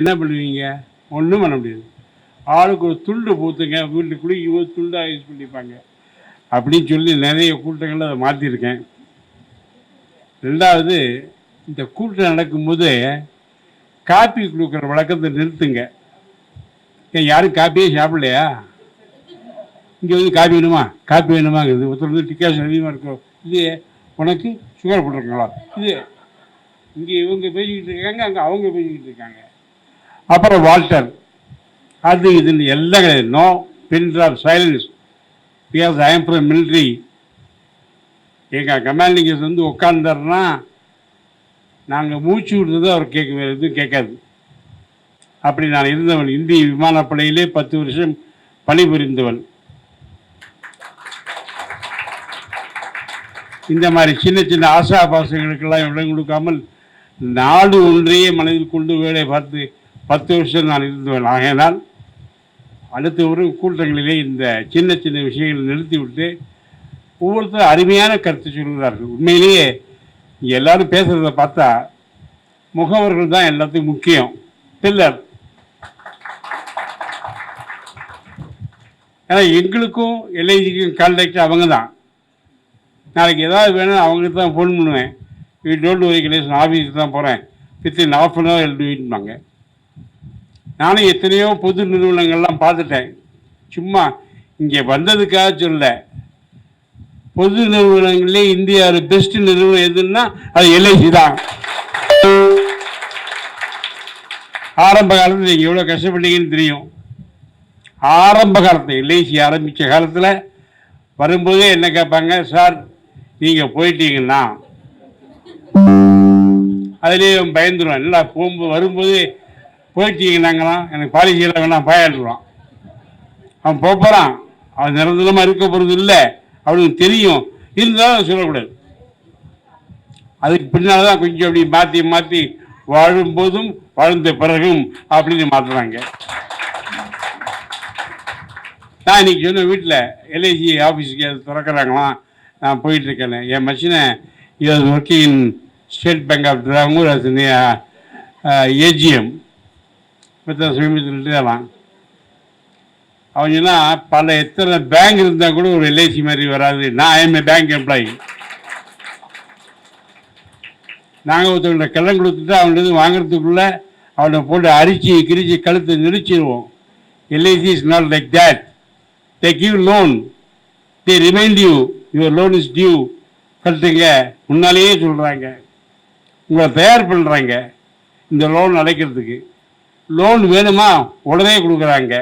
என்ன பண்ணுவீங்க? ஒன்றும் பண்ண முடியாது. ஆளுக்கு ஒரு துண்டு பூத்துங்க வீட்டுக்குள்ளே இவ்வளோ துண்டாக யூஸ் பண்ணிப்பாங்க. அப்படின்னு சொல்லி நிறைய கூட்டங்களை அதை மாற்றிருக்கேன் ரெண்டாவது இந்த கூட்டம் நடக்கும்போது காப்பி கொடுக்குற வழக்கத்தை நிறுத்துங்க. ஏன் யாரும் காப்பியே சாப்பிடலையா? இங்கே வந்து காப்பி வேணுமா? காப்பி வேணுமாங்கிறது. ஒருத்தர் வந்து டிக்காஷன் அதிகமாக இருக்கும் இது உனக்கு சுகர் போட்டிருக்காங்களா? இது இங்கே இவங்க பேசிக்கிட்டு இருக்காங்க அங்கே அவங்க பேசிக்கிட்டு இருக்காங்க. அப்புறம் வால்டர். அது இதில் எல்லாம் கிடையாது no pins of silence because I am from military எங்கள் கமாண்டிங்கர்ஸ் வந்து உட்காந்துறனா நாங்கள் மூச்சு விடுறது அவர் கேட்க எதுவும் கேட்காது. அப்படி நான் இருந்தவன் இந்திய விமானப்படையிலே பத்து வருஷம் பணிபுரிந்தவன். இந்த மாதிரி சின்ன சின்ன ஆசாபாசங்களுக்கெல்லாம் இடம் கொடுக்காமல் நாடு ஒன்றையே மனதில் கொண்டு வேலை பார்த்து பத்து வருஷம் நான் இருந்தவன். ஆகையினால் அடுத்த ஒரு கூட்டங்களிலே இந்த சின்ன சின்ன விஷயங்களை நிறுத்திவிட்டு ஒவ்வொருத்தரும் அருமையான கருத்து சொல்கிறார்கள். உண்மையிலேயே எல்லாரும் பேசுகிறத பார்த்தா முகவர்கள் தான் எல்லாத்துக்கும் முக்கியம். பில்லர் ஏன்னா எங்களுக்கும் எல்ஐசிக்கும் கான்டாக்ட் அவங்க தான். நாளைக்கு ஏதாவது வேணும் அவங்களுக்கு தான் ஃபோன் பண்ணுவேன். யூ டோன்ட் வரி கணேசன் ஆஃபீஸுக்கு தான் போகிறேன் வித்தின் ஆஃப் அன் ஹவர் எழுதுவின்பாங்க நானும் எத்தனையோ பொது நிறுவனங்கள்லாம் பார்த்துட்டேன். சும்மா இங்கே வந்ததுக்காக சொல்ல. பொது நிறுவனங்களே இந்தியாவில் பெஸ்ட் நிறுவனம் எதுன்னா அது எல்ஐசி தான். ஆரம்ப காலத்தில் நீங்கள் எவ்வளோ கஷ்டப்பட்டீங்கன்னு தெரியும். ஆரம்ப காலத்தில் எல்ஐசி ஆரம்பித்த காலத்தில் வரும்போதே என்ன கேட்பாங்க சார் நீங்கள் போயிட்டீங்கன்னா அதுலேயே பயந்துருவேன். இல்லை போகும்போது வரும்போது போயிட்டீங்கன்னாங்களாம் எனக்கு பாலிசியில் வேணாம் பாயாடுவான் அவன் போக போகிறான் அவன் நிரந்தரமாக இருக்க போகிறது இல்லை அவனுக்கு தெரியும். இருந்தாலும் சொல்லக்கூடாது. அதுக்கு பின்னால் தான் கொஞ்சம் அப்படி மாற்றி மாற்றி வாழும்போதும் வாழ்ந்த பிறகும் அப்படின்னு மாற்றுறாங்க நான் இன்னைக்கு சொன்ன வீட்டில் எல்ஐசி ஆஃபீஸுக்கு அது திறக்கிறாங்களாம் நான் போயிட்டுருக்கேன் என் மச்சினை இது working State Bank of Travancore அது ஏஜிஎம் மற்ற சமீபத்தில் இதெல்லாம் அவங்கன்னா பல எத்தனை பேங்க் இருந்தால் கூட ஒரு எல்ஐசி மாதிரி வராது. நான் ஐஎம்ஏ பேங்க் எம்ப்ளாயி நாங்கள் ஒருத்தவங்கள்ட்ட கள்ளம் கொடுத்துட்டு அவன்கிட்ட வாங்குறதுக்குள்ள அவனை போட்டு அரிச்சு கிரிச்சு கழுத்து நெரிச்சிடுவோம் LIC is not like that they give loan they remind you your loan is due கட்டுங்க. முன்னாலேயே சொல்கிறாங்க உங்களை தயார் பண்ணுறாங்க இந்த லோன் அடைக்கிறதுக்கு. லோன் வேணுமா உடனே கொடுக்குறாங்க.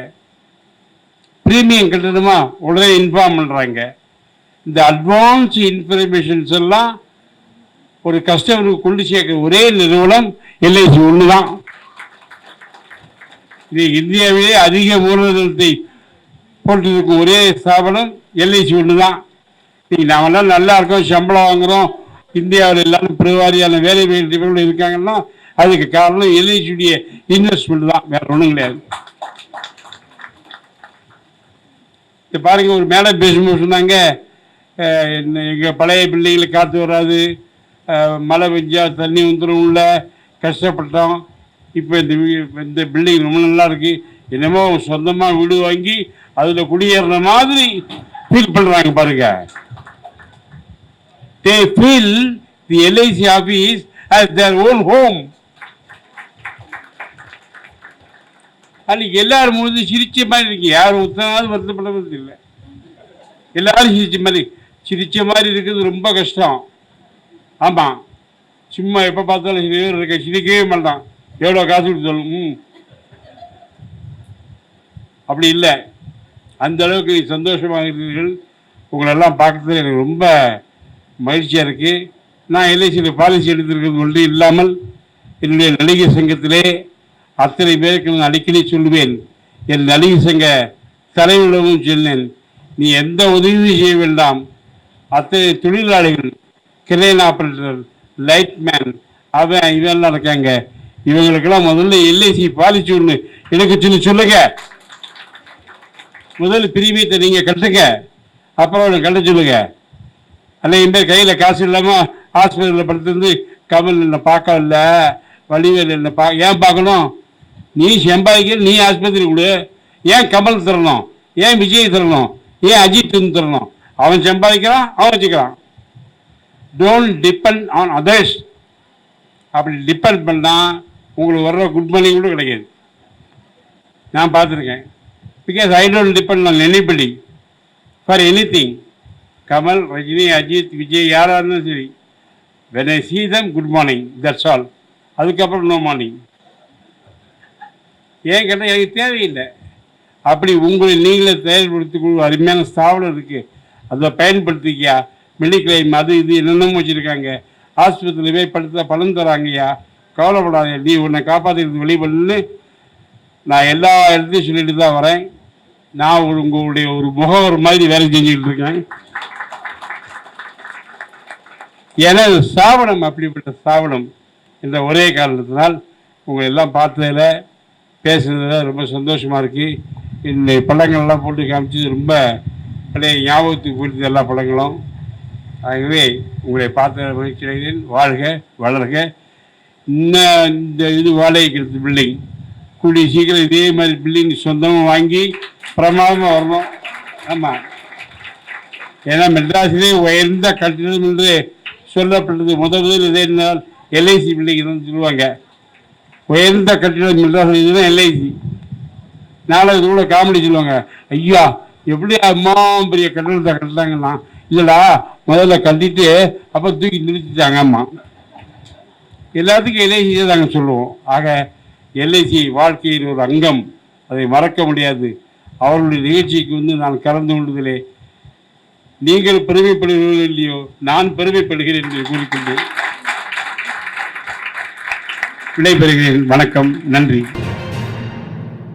ப்ரீமியம் கட்டணுமா உடனே இன்ஃபார்ம் பண்ணுறாங்க இந்த அட்வான்ஸ் இன்ஃபர்மேஷன்ஸ் எல்லாம் ஒரு கஸ்டமருக்கு கொண்டு சேர்க்க ஒரே நிறுவனம் எல்ஐசி ஒன்று தான் இது இந்தியாவிலே அதிக மூலதனத்தை போட்டிருக்கும் ஒரே ஸ்தாபனம் எல்ஐசி ஒன்று தான் நீங்கள் நாமெல்லாம் நல்லா இருக்கோம் சம்பளம் வாங்குறோம். இந்தியாவில் எல்லாரும் பிரிவாரியான வேலை வாய்ப்புகள் இருக்காங்கன்னா அதுக்கு காரணம் எல்ஐசியுடைய இன்வெஸ்ட்மெண்ட் தான். வேற ஒன்றும் கிடையாது. இது பாருங்க ஒரு மேடம் பேசும்போது சொன்னாங்க எங்கள் என்ன, பழைய பில்டிங்கில் காற்று வராது. மழை பெஞ்சா தண்ணி வந்துடும் உள்ள. கஷ்டப்பட்டோம். இப்போ இந்த இந்த பில்டிங் ரொம்ப நல்லா இருக்கு. என்னமோ சொந்தமாக வீடு வாங்கி அதில் குடியேறுற மாதிரி ஃபீல் பண்ணுறாங்க பாருங்க. They feel the LIC office as their own home அன்னைக்கு எல்லாரும் முழுது சிரிச்ச மாதிரி இருக்கு. யாரும் ஒத்தனாவது வருத்தப்படுறது இல்லை. எல்லாரும் சிரிச்ச மாதிரி சிரிச்ச மாதிரி இருக்கிறது ரொம்ப கஷ்டம். ஆமாம் சும்மா எப்போ பார்த்தாலும் சில இருக்க சிரிக்கவே மாட்டான். எவ்வளோ காசு கொடுத்து ம். அப்படி இல்லை. அந்த அளவுக்கு சந்தோஷமாக இருக்கிறீர்கள் உங்களெல்லாம் பார்க்கறதுல எனக்கு ரொம்ப மகிழ்ச்சியாக இருக்குது நான் எல்ஐசியில் பாலிசி எடுத்திருக்கிறது ஒன்று இல்லாமல் என்னுடைய நடிகை சங்கத்திலே அத்தனை பேருக்கு நான் அடிக்கடி சொல்லுவேன் என் நடிகை சங்க தலைவரிடமும் சொன்னேன். நீ எந்த உதவியும் செய்ய வேண்டாம். அத்தனை தொழிலாளிகள் கிரேன் ஆப்ரேட்டர் லைட்மேன் அவன் இவெல்லாம் இருக்காங்க. இவங்களுக்கெல்லாம் முதல்ல எல்ஐசி பாலிசி ஒன்று எனக்கு சொல்லி சொல்லுங்க. முதல் பிரீமியத்தை நீங்கள் கட்டுங்க. அப்புறம் அவனை கட்ட சொல்லுங்க. அல்ல பேர் கையில் காசு இல்லாமல் ஹாஸ்பிட்டலில் படுத்துருந்து கமல் என்னை பார்க்கவில்லை வடிவேல் என்னை பா ஏன் பார்க்கணும்? நீ சம்பாதிக்கிற நீ ஆஸ்பத்திரி கொடு. ஏன் கமல் தரணும் ஏன் விஜய் தரணும் ஏன் அஜித் தரணும் அவன் சம்பாதிக்கிறான் அவன் வச்சுக்கிறான். டோன்ட் டிபெண்ட் ஆன் அதர்ஸ் அப்படி டிபெண்ட் பண்ணால் உங்களுக்கு வர்ற குட் மணி கூட கிடைக்காது. நான் பார்த்துருக்கேன். Because I don't depend on anybody for anything Kamal Rajini Ajith Vijay யாராக இருந்தாலும் சரி. When I see them good morning that's all அதுக்கப்புறம் நோ மார்னிங் ஏன் கேட்டால் எனக்கு தேவையில்லை. அப்படி உங்களை நீங்களே செயல்படுத்திக் அருமையான ஸ்தாபனம் இருக்குது அதை பயன்படுத்திக்கியா? மெடிக்ளைம் அது இது என்னென்னமோ வச்சுருக்காங்க. ஆஸ்பத்திரியில் போய் படுத்தா பணம் தராங்கய்யா. கவலைப்படாத நீ உன்னை காப்பாற்றுறது வெளிப்படணுன்னு நான் எல்லா இடத்தையும் சொல்லிட்டு தான் வரேன். நான் ஒரு உங்களுடைய ஒரு முகவர் மாதிரி வேலை செஞ்சுக்கிட்டு இருக்கேன். ஏன்னா இது ஸ்தாபனம் அப்படிப்பட்ட ஸ்தாபனம் என்ற ஒரே காரணத்தினால் உங்களை எல்லாம் பார்த்ததில் பேசுனதுல ரொம்ப சந்தோஷமாக இருக்குது இந்த படங்கள்லாம் போட்டு காமிச்சது ரொம்ப பழைய ஞாபகத்துக்கு போயிடுது எல்லா படங்களும். ஆகவே உங்களை பார்த்த மகிழ்ச்சியடைகிறேன். வாழ்க வளர்க. இன்னும் இந்த இது வாடகைக்கு பில்டிங் கூடிய சீக்கிரம் இதே மாதிரி பில்டிங் சொந்தமாக வாங்கி பிரமாதமாக வரணும். ஆமாம் ஏன்னா மெட்ராஸிலே உயர்ந்த கட்டிடம் என்று சொல்லப்பட்டது. முதல் முதல் இதே நாள் எல்ஐசி பில்டிங் சொல்லுவாங்க. உயர்ந்த கட்டிடம் மெட்ராஸ் இதுதான் எல்ஐசி நாலாவது கூட காமெடி சொல்லுவாங்க. ஐயா எப்படி அம்மா பெரிய கட்டிடத்தை கட்டினாங்கன்னா? இல்லடா முதல்ல கட்டிட்டு அப்போ தூக்கி நிறுத்திட்டாங்க அம்மா. எல்லாத்துக்கும் எல்ஐசி தாங்க சொல்லுவோம். ஆக எல்ஐசி வாழ்க்கையின் ஒரு அங்கம். அதை மறக்க முடியாது. அவர்களுடைய நிகழ்ச்சிக்கு வந்து நான் கலந்து கொண்டதிலே நீங்கள் பெருமைப்படுகிறீர்கள் இல்லையோ நான் பெருமைப்படுகிறேன் என்று கூறிக்கொண்டேன் விடைபெறுகிறேன். வணக்கம். நன்றி.